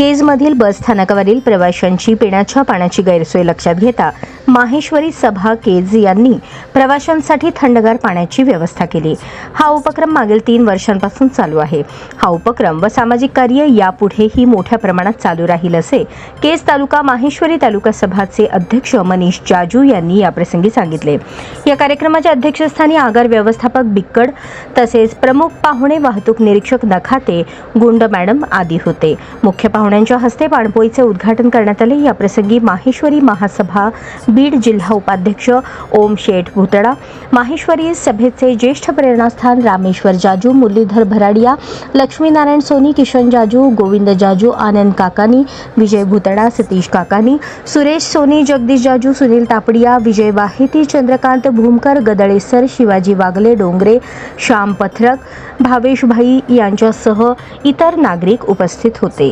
केजमधील बस स्थानकावरील प्रवाशांची पिण्याच्या पाण्याची गैरसोय लक्षात घेता माहेश्वरी सभा केज यांनी प्रवाशांसाठी थंडगार पाण्याची व्यवस्था केली. हा उपक्रम मागील तीन वर्षांपासून चालू आहे. हा उपक्रम व सामाजिक कार्य यापुढेही मोठ्या प्रमाणात चालू राहील असे केज तालुका माहेश्वरी तालुका सभाचे अध्यक्ष मनीष जाजू यांनी याप्रसंगी सांगितले. या कार्यक्रमाच्या अध्यक्षस्थानी आगार व्यवस्थापक बिक्कड तसेच प्रमुख पाहुणे वाहतूक निरीक्षक नखाते गुंड मॅडम आदी होते. मुख्य पाहुण्यांच्या हस्ते पाणपोईचे उद्घाटन करण्यात आले. या प्रसंगी माहेश्वरी महासभा बीड जिल्हा उपाध्यक्ष ओम शेठ भुतडा माहेश्वरी सभेचे ज्येष्ठ प्रेरणास्थान रामेश्वर जाजू मुरलीधर भराडिया लक्ष्मीनारायण सोनी किशन जाजू गोविंद जाजू आनंद काकानी विजय भुतडा सतीश काकानी सुरेश सोनी जगदीश जाजू सुनील तापडिया विजय वाहिती चंद्रकांत भूमकर गदळेसर शिवाजी वागले डोंगरे श्याम पथरक भावेश भाई यांच्यासह इतर नागरिक उपस्थित होते.